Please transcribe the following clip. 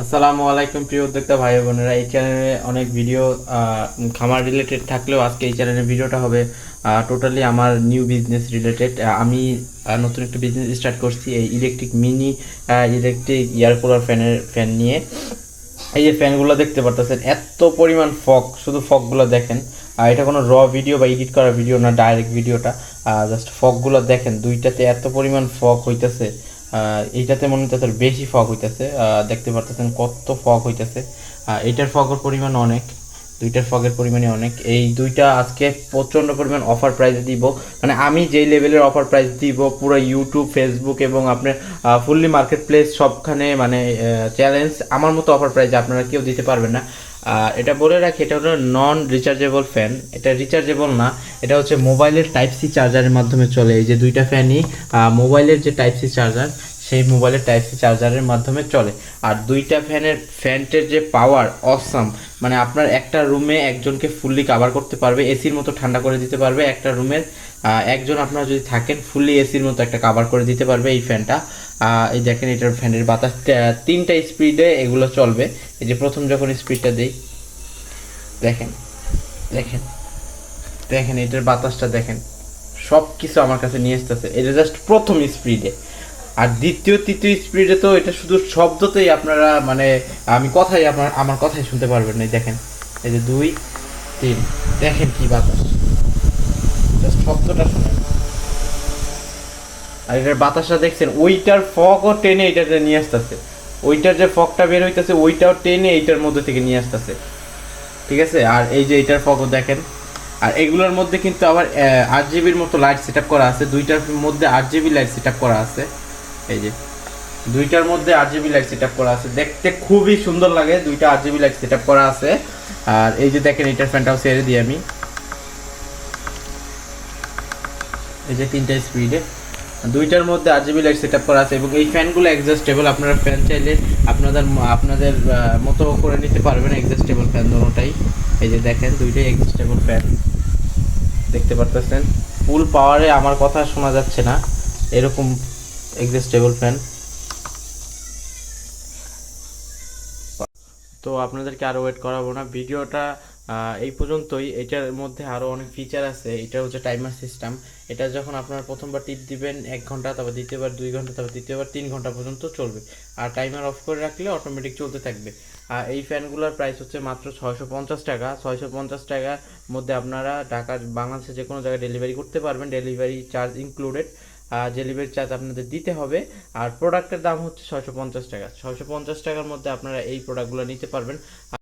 আসসালামু আলাইকুম প্রিয় উদ্যোক্তা ভাই বোনেরা। এই চ্যানেলে অনেক ভিডিও খামার রিলেটেড থাকলেও আজকে এই চ্যানেলের ভিডিওটা হবে টোটালি আমার নিউ বিজনেস রিলেটেড আমি নতুন একটা বিজনেস স্টার্ট করছি এই electric mini electric air cooler ফ্যানের ফ্যান নিয়ে। এই যে ফ্যানগুলো দেখতে পারতেছেন, এত পরিমাণ ফক শুধু ফগগুলো দেখেন। আর এটা কোনো র ভিডিও বা এডিট করা ভিডিও না ডাইরেক্ট ভিডিওটা জাস্ট ফগগুলো দেখেন, দুইটাতে এত পরিমাণ ফক হইতেছে। এইটাতে মনে হচ্ছে বেশি ফগ হইতেছে। দেখতে পারতেছেন কত ফগ হইতেছে। এটার ফগের পরিমাণ অনেক। দুইটার ফগের পরিমাণে অনেক। এই দুইটা আজকে প্রচণ্ড পরিমাণ অফার প্রাইস দিব। মানে আমি যেই লেভেলের অফার প্রাইস দিব, পুরো ইউটিউব ফেসবুক এবং আপনার ফুললি মার্কেট প্লেস সবখানে মানে চ্যালেঞ্জ আমার মতো অফার প্রাইস আপনারা কেউ দিতে পারবেন না। আর এটা বলে রাখি, এটা হলো নন রিচার্জেবল ফ্যান এটা রিচার্জেবল না, এটা হচ্ছে মোবাইলের টাইপ সি চার্জারের মাধ্যমে চলে। এই যে দুইটা ফ্যানই মোবাইলের যে টাইপ সি চার্জার সেই মোবাইলের টাইপ সি চার্জারের মাধ্যমে চলে। আর দুইটা ফ্যানের ফ্যানটের যে পাওয়ার অসাম মানে আপনার একটা রুমে একজনকে ফুললি কাভার করতে পারবে এসির মতো ঠান্ডা করে দিতে পারবে একটা রুমের একজন আপনারা যদি থাকেন ফুললি এসির মতো একটা কাভার করে দিতে পারবে এই ফ্যানটা এই দেখেন এটার ফ্যানের বাতাস তিনটা স্পিডে এগুলো চলবে। এই যে প্রথম যখন স্পিডটা দেই, দেখেন দেখেন দেখেন এটার বাতাসটা দেখেন সব কিছু আমার কাছে নিয়ে আসতেছে। এটা জাস্ট প্রথম স্পিডে আর দ্বিতীয়, তৃতীয় স্পিডে তো এটা শুধু শব্দতেই আপনারা মানে আমি কথাই আপনার, আমার কথাই শুনতে পারবেন না দেখেন। এই যে দুই, তিন, দেখেন কি বাতাস। শব্দটা শুনেন। আর এটার বাতাসটা দেখছেন, ওইটার ফগও টেনে এটাতে নিয়ে আসতেছে। ওইটার যে ফগটা বের হইতেছে, ওইটাও টেনে এইটার মধ্যে থেকে নিয়ে আসতেছে। ঠিক আছে? আর এই যে এইটার ফগও দেখেন। আর এগুলোর মধ্যে কিন্তু আবার আট জিবির মতো লাইট সেট করা আছে। দুইটার মধ্যে আট জিবি লাইট সেট করা আছে। এই যে, দুইটার মধ্যে আট জিবি লাইট সেট করা আছে। দেখতে খুবই সুন্দর লাগে, দুইটা আট জিবি লাইট সেট করা আছে। আর এই যে দেখেন, এটার ফ্যানটাও ছেড়ে দিই আমি। এই যে তিনটা স্পিডে দুইটার মধ্যে আট জিবি লাইট সেট করা আছে এবং এই ফ্যানগুলো অ্যাডজাস্টেবল আপনারা ফ্যান চাইলে আপনাদের আপনাদের মতো করে নিতে পারবেন অ্যাডজাস্টেবল ফ্যান দুটোটাই এই যে দেখেন, দুইটাই অ্যাডজাস্টেবল ফ্যান দেখতে পারতেছেন? ফুল পাওয়ারে আমার কথা শোনা যাচ্ছে না। এরকম অ্যাডজাস্টেবল ফ্যান তো আপনাদেরকে আরও ওয়েট করাবো না। ভিডিওটা এই পর্যন্তই। এটার মধ্যে আরও অনেক ফিচার আছে। এটা হচ্ছে টাইমার সিস্টেম এটা যখন আপনারা প্রথমবার টিপ দিবেন, এক ঘণ্টা, তারপর দ্বিতীয়বার দুই ঘণ্টা, তারপর দ্বিতীয়বার তিন ঘণ্টা পর্যন্ত চলবে। আর টাইমার অফ করে রাখলে অটোমেটিক চলতে থাকবে। আর এই ফ্যানগুলোর প্রাইস হচ্ছে মাত্র ছয়শো পঞ্চাশ টাকা। ছয়শো পঞ্চাশ টাকার মধ্যে আপনারা ঢাকার বাংলাদেশে যে কোনো জায়গায় ডেলিভারি করতে পারবেন। Delivery charge included delivery charge আপনাদের দিতে হবে, আর প্রোডাক্টের দাম হচ্ছে ছয়শো পঞ্চাশ টাকা। ছয়শো পঞ্চাশ টাকার মধ্যে আপনারা এই প্রোডাক্টগুলো নিতে পারবেন।